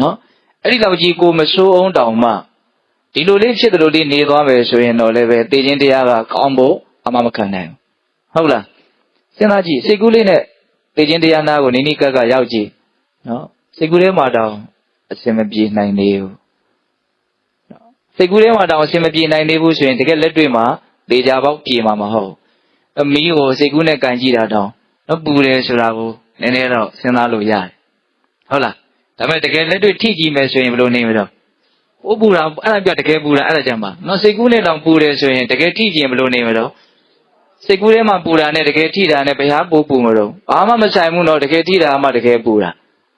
နော်အဲ့ဒီလောက်ကြီးကိုမဆိုးအောင်တောင်မှဒီလိုလေးဖြစ်တယ်လို့လေးနေသွားမယ်ဆိုရင်တော့လည်းပဲသိချင်းတရားကကောင်းဖို့အမှမခံနိုင်ဘူးဟုတ်လားစဉ်းစားကြည့်စိတ်ကူးလေးနဲ့သိချင်းတရားနာကိုနိနိကက်ကရောက်ကြည့်နော်စိတ်ကူးထဲမှာတောင်အစင်မပြေနိုင်သေးဘူးနော်စိတ်ကူးထဲမှာတောင်အစင်မပြေနိုင်သေးဘူးဆိုရင်တကယ်လက်တွေ့မှာလေကြပေါက်ပြေမှာမဟုတ်အမီးကိုစိတ်ကူးနဲ့ကန်ကြည့်တာတောင်နော်ပူတယ်ဆိုတာကို နည်းနည်းတော့စဉ်းစားလို့ရတယ်ဟုတ်လားဒါပေမဲ့တကယ်လက်တွေ့ထိကြည့်မယ်ဆိုရင်ဘယ်လိုနေမလဲဟိုပူတာအဲ့ဒါပြတကယ်ပူတာအဲ့ဒါကြမှာနော်စိတ်ကူးနဲ့တောင်ပူတယ်ဆိုရင်တကယ်ထိကြည့်ရင်ဘယ်လိုနေမလဲစိတ်ကူးထဲမှာပူတာနဲ့တကယ်ထိတာနဲ့ဘယ်ဟာပူပူမလို့ဘာမှမဆိုင်ဘူးတော့တကယ်ထိတာမှတကယ်ပူတာ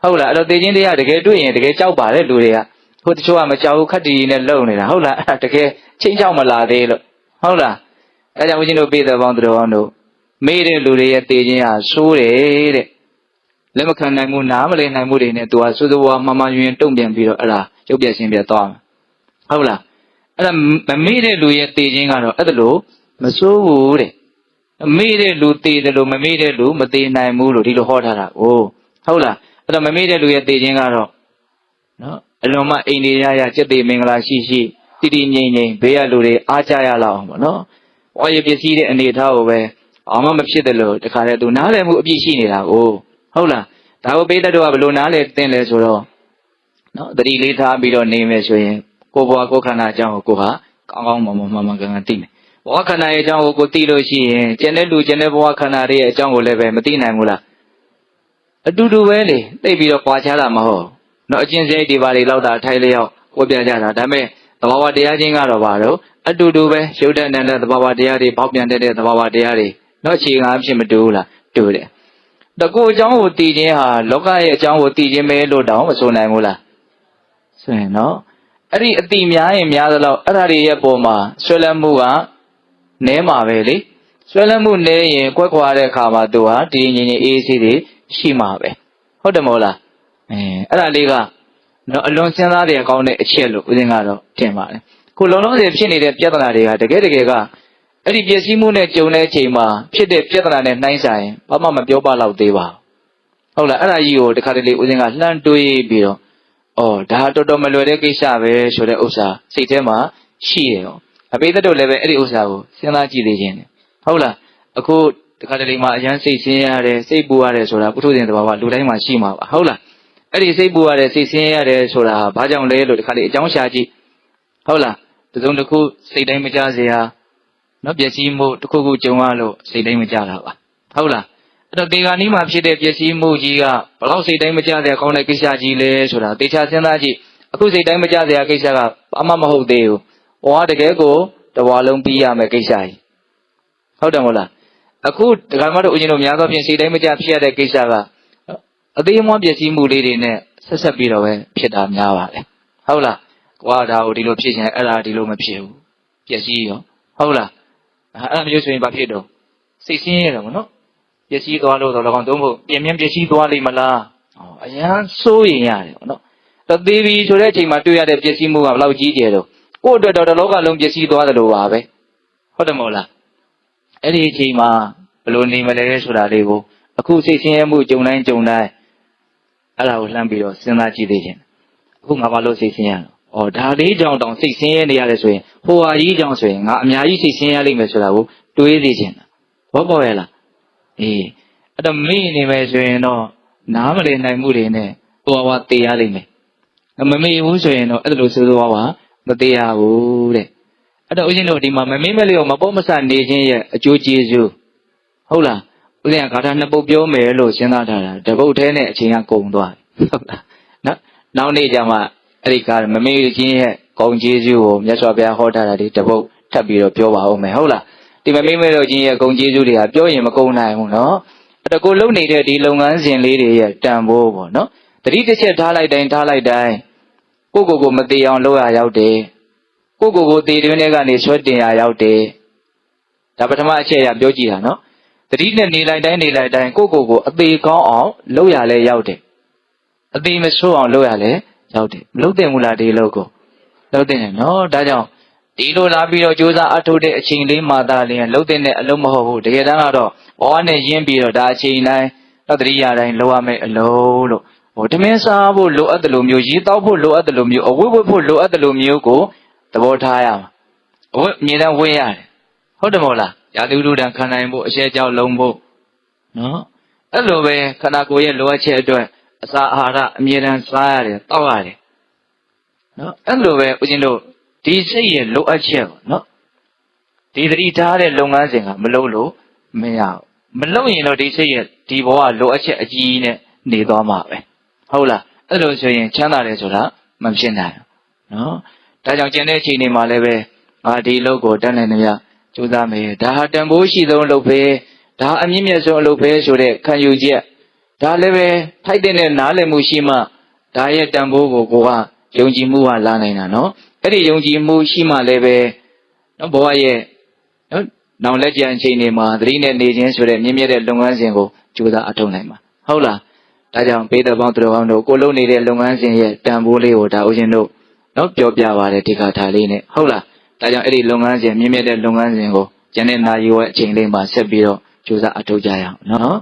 ဟုတ်လားအဲ့တော့သိချင်းတရားတကယ်တွေ့ရင်တကယ်ကြောက်ပါတယ်လူတွေကဟိုတချို့ကမကြောက်ဘူးခက်တီနဲ့လုံနေတာဟုတ်လားအဲ့ဒါတကယ်ချင်းချောက်မလာသေးလို့ဟုတ်လားအဲကြောင့်ဦးဇင်းတို့ပြည်တော်ပေါင်းတော်တို့မေ့တဲ့လူတွေရဲ့သိချင်းဟာဆိုးတယ်တဲ့ လက်မခံနိုင်မှုနားမလည်နိုင်မှုတွေနဲ့သူကစိုးစိုးဝါးမမယွင်တုံ့ပြန်ပြီးတော့အဲ့ဒါရုပ်ပြရှင်ပြသွားမှာဟုတ်လားအဲ့ဒါမမေ့တဲ့လူရဲ့သိချင်းကတော့အဲ့ဒါလို့မစိုးဘူးတဲ့မေ့တဲ့လူသိတယ်လို့မမေ့တဲ့လူမသိနိုင်ဘူးလို့ဒီလိုဟောထားတာကိုဟုတ်လားအဲ့တော့မမေ့တဲ့လူရဲ့သိချင်းကတော့နော်အလွန်မှအိန္ဒိယရစက်သေးမင်္ဂလာရှိရှိတိတိငြိမ်ငြိမ်ဘေးရလူတွေအားကြရလောက်အောင်ပေါ့နော်။ဝါရပစ္စည်းတဲ့အနေထားကိုပဲအာမမဖြစ်တယ်လို့တခါတည်းသူနားလည်မှုအပြည့်ရှိနေတာကို ဟုတ်လား။ဒါကိုပေးတတ်တော့ဘယ်လိုနားလည်သင်လဲဆိုတော့နော်တတိလေးထားပြီးတော့နေမယ်ဆိုရင်ကိုယ်ဘဝကိုယ်ခန္ဓာအကြောင်းကိုကိုဟာကောင်းကောင်းမွန်မွန်မှန်မှန်ကန်ကန်သိမယ်။ဘဝခန္ဓာရဲ့အကြောင်းကိုကိုသိလို့ရှိရင်ကျန်တဲ့လူကျန်တဲ့ဘဝခန္ဓာတွေရဲ့အကြောင်းကိုလည်းပဲမသိနိုင်ဘူးလားအတူတူပဲလေသိပြီးတော့ကြွားချတာမဟုတ်နော်အချင်းစိတ်ဒီပါတွေလောက်တာထိုင်လျောက်ကိုပြကြတာဒါပေမဲ့သဘာဝတရားချင်းကတော့ဘာလို့အတူတူပဲရုပ်တဏ္ဍတဲ့သဘာဝတရားတွေပေါက်ပြန်တဲ့သဘာဝတရားတွေနော်အခြေခံအဖြစ်မတူဘူးလားတူတယ် တကူအကြောင်းကိုသိခြင်းဟာလောကရဲ့အကြောင်းကိုသိခြင်းပဲလို့တောင်းမဆိုနိုင်ဘူးလားဆိုရင်နော်အဲ့ဒီအတိများရင်များသလောက်အဲ့ဒါတွေရဲ့ပုံမှာဆွဲလန်းမှုကနဲမှာပဲလေဆွဲလန်းမှုနဲရင်ကွက်ခွာတဲ့အခါမှာသူဟာဒီငြိမ်ငြိမ်အေးအေးဆေးတွေရှိမှာပဲဟုတ်တယ်မဟုတ်လားအဲအဲ့ဒါလေးကနော်အလွန်စဉ်းစားတဲ့အကောင်းတဲ့အချက်လို့ဦးဇင်းကတော့ထင်ပါတယ်ခုလုံးလုံးစီဖြစ်နေတဲ့ပြဿနာတွေကတကယ်တကယ်က အဲ့ဒီပျက်စီးမှုနဲ့ကြုံတဲ့အချိန်မှာဖြစ်တဲ့ပြဿနာနဲ့နှိုင်းဆိုင်ဘာမှမပြောပါတော့သေးပါဘူးဟုတ်လားအဲ့ဒါကြီးကိုတခါတလေဦးဇင်းကလှမ်းတွေးပြီးတော့အော်ဒါတော်တော်မလွယ်တဲ့ကိစ္စပဲဆိုတဲ့ဥစ္စာစိတ်ထဲမှာရှိရရောအပိသက်တို့လည်းပဲအဲ့ဒီဥစ္စာကိုစဉ်းစားကြည့်သေးခြင်းတယ်ဟုတ်လားအခုတခါတလေမှာအရန်စိတ်ဆင်းရတယ်စိတ်ပူရတယ်ဆိုတာပုထုဇဉ်တဘာဝလူတိုင်းမှာရှိမှာပါဟုတ်လားအဲ့ဒီစိတ်ပူရတယ်စိတ်ဆင်းရတယ်ဆိုတာဟာဘာကြောင့်လဲလို့တခါလေအကြောင်းရှာကြည့်ဟုတ်လားတစုံတစ်ခုစိတ်တိုင်းမကြစရာ နော်ပျက်စီးမှုတစ်ခုခုကြုံရလို့စိတ်တိုင်းမကြတာပါဟုတ်လားအဲ့တော့ဒီကနေ့မှာဖြစ်တဲ့ပျက်စီးမှုကြီးကဘလောက်စိတ်တိုင်းမကြစရာကောင်းတဲ့ကိစ္စကြီးလဲဆိုတာတေချာစဉ်းစားကြည့်အခုစိတ်တိုင်းမကြစရာကိစ္စကဘာမှမဟုတ်သေးဘူးဟောတကယ်ကိုတဘွာလုံးပြီးရမယ်ကိစ္စကြီးဟုတ်တယ်မဟုတ်လားအခုဒကာမတို့ဦးဇင်းတို့များသောဖြင့်စိတ်တိုင်းမကြဖြစ်ရတဲ့ကိစ္စကအသေးအမွှားပျက်စီးမှုလေးတွေနဲ့ဆက်ဆက်ပြီးတော့ပဲဖြစ်တာများပါတယ်ဟုတ်လားကွာဒါကိုဒီလိုဖြစ်ရင်အဲ့ဒါဒီလိုမဖြစ်ဘူးပျက်စီးရောဟုတ်လား အဲ့ဒါမျိုးဆိုရင်ဘာဖြစ်တော့စိတ်ဆင်းရဲတယ်မနော်ပျက်စီးသွားလို့တော့၎င်းသုံးဖို့ပြင်မြင်ပျက်စီးသွားလိမ့်မလားဟောအရန်စိုးရင်ရတယ်မနော်တသေးပြီဆိုတဲ့အချိန်မှာတွေ့ရတဲ့ပျက်စီးမှုကဘယ်လောက်ကြီးကျယ်တော့ကိုယ့်အတွက်တော့တစ်လောကလုံးပျက်စီးသွားတယ်လို့ပါပဲဟုတ်တယ်မဟုတ်လားအဲ့ဒီအချိန်မှာဘယ်လိုနေမလဲဆိုတာလေးကိုအခုစိတ်ဆင်းရဲမှုကြုံတိုင်းကြုံတိုင်းအဲ့ဒါကိုလှမ်းပြီးတော့စဉ်းစားကြည့်သေးခြင်းအခုငါဘာလို့စိတ်ဆင်းရဲလဲ ဩဒါလေးကြောင့်တောင်စိတ်ဆင်းရဲနေရတယ်ဆိုရင်ဟိုဟာကြီးကြောင့်ဆိုရင်ငါအများကြီးစိတ်ဆင်းရဲလိမ့်မယ်ဆိုတာကိုတွေးသေးခြင်းဘောပေါ်ရဲ့လားအေးအဲ့တော့မိနေမယ်ဆိုရင်တော့နားမလည်နိုင်မှုတွေနဲ့ဟိုဟာတေးရလိမ့်မယ်မမေ့ဘူးဆိုရင်တော့အဲ့ဒါလိုဆိုးသွားပါမတေးရဘူးတဲ့အဲ့တော့ဦးဇင်းတို့ဒီမှာမမေ့မလျော့မပေါ့မဆနေခြင်းရဲ့အကျိုးကျေးဇူးဟုတ်လားဦးဇင်းကဂါထာနှစ်ပုတ်ပြောမယ်လို့စဉ်းစားထားတာတပုတ်ထဲနဲ့အချိန်ကကုန်သွားပြီဟုတ်လားနော်နောက်နေ့ကျမှ အဲ့ဒီကမမေ့ခြင်းရဲ့ဂုံကျေးဇူးကိုမြတ်စွာဘုရားဟောထားတာဒီတပုတ်ထပ်ပြီးတော့ပြောပါဦးမယ်ဟုတ်လားဒီမမေ့မလျော့ခြင်းရဲ့ဂုံကျေးဇူးတွေကပြောရင်မကုန်နိုင်ဘူးနော်အဲ့တော့ကိုလုံနေတဲ့ဒီလုပ်ငန်းစဉ်လေးတွေရဲ့တန်ဖိုးပေါ့နော်တတိတစ်ချက်ထားလိုက်တိုင်းထားလိုက်တိုင်းကိုကိုကိုမသေးအောင်လုပ်ရရောက်တယ်ကိုကိုကိုသေတွင်းထဲကနေဆွဲတင်ရရောက်တယ်ဒါပထမအချက်ရပြောကြည့်တာနော်တတိနဲ့နေလိုက်တိုင်းနေလိုက်တိုင်းကိုကိုကိုအသေးကောင်းအောင်လုပ်ရလဲရောက်တယ်အသေးမဆိုးအောင်လုပ်ရလဲ ရောက်တယ်မလုပ်တင်ဘူးလားဒီလုပ်ကိုလုပ်တင်တယ်နော်ဒါကြောင့်ဒီလိုလာပြီးတော့ကြိုးစားအထုတ်တဲ့အချိန်လေးမှသာလျှင်လှုပ်တဲ့အလုံးမဟုတ်ဘူးတကယ်တမ်းကတော့ဘဝနဲ့ရင်းပြီးတော့ဒါအချိန်တိုင်းတော့တတိယတိုင်းလှုပ်ရမယ့်အလုံးလို့ဟိုတမင်းစားဖို့လိုအပ်တယ်လို့မျိုးရေတောက်ဖို့လိုအပ်တယ်လို့မျိုးအဝတ်ဝတ်ဖို့လိုအပ်တယ်လို့မျိုးကိုသဘောထားရမှာအဝတ်အမြဲတမ်းဝတ်ရတယ်ဟုတ်တယ်မဟုတ်လားရာသီဥတုတန်ခံနိုင်ဖို့အရှဲကြောက်လုံးဖို့နော်အဲ့လိုပဲခန္ဓာကိုယ်ရဲ့လိုအပ်ချက်အတွက် အစာအာဟာရအမြဲတမ်းစားရတယ်တောက်ရတယ်နော်အဲ့လိုပဲဦးဇင်းတို့ဒီစိတ်ရဲ့လိုအပ်ချက်ပေါ့နော်ဒီသတိထားတဲ့လုပ်ငန်းစဉ်ကမလုပ်လို့မရဘူးမလုပ်ရင်တော့ဒီစိတ်ရဲ့ဒီဘဝလိုအပ်ချက်အကြီးနဲ့နေသွားမှာပဲဟုတ်လားအဲ့လိုဆိုရင်ချမ်းသာတယ်ဆိုတာမဖြစ်နိုင်ဘူးနော်ဒါကြောင့်ကျန်တဲ့အချိန်တွေမှာလည်းပဲငါဒီလုပ်ကိုတန်းနိုင်နေရကြိုးစားမယ်ဒါဟာတန်ဖိုးရှိဆုံးလုပ်ပဲဒါအမြင့်မြတ်ဆုံးအလုပ်ပဲဆိုတဲ့ခံယူချက် ဒါလည်းပဲထိုက်တဲ့နားလည်မှုရှိမှဒါရဲ့တန်ဖိုးကိုကိုကယုံကြည်မှုကလာနိုင်တာနော်အဲ့ဒီယုံကြည်မှုရှိမှလည်းပဲနော်ဘဝရဲ့နော်နောင်လက်ကျန်အချိန်တွေမှာသတိနဲ့နေခြင်းဆိုတဲ့မြင့်မြတ်တဲ့လုပ်ငန်းစဉ်ကိုကြိုးစားအထောက်နိုင်မှာဟုတ်လားဒါကြောင့်ပေတပေါင်းသူတော်ကောင်းတို့ကိုလုပ်နေတဲ့လုပ်ငန်းစဉ်ရဲ့တန်ဖိုးလေးကိုဒါဦးဇင်းတို့နော်ပြောပြပါတယ်ဒီကထာလေးနဲ့ဟုတ်လားဒါကြောင့်အဲ့ဒီလုပ်ငန်းစဉ်မြင့်မြတ်တဲ့လုပ်ငန်းစဉ်ကိုကျန်တဲ့နာရီဝဲအချိန်လေးမှာဆက်ပြီးတော့ကြိုးစားအထောက်ကြရအောင်နော်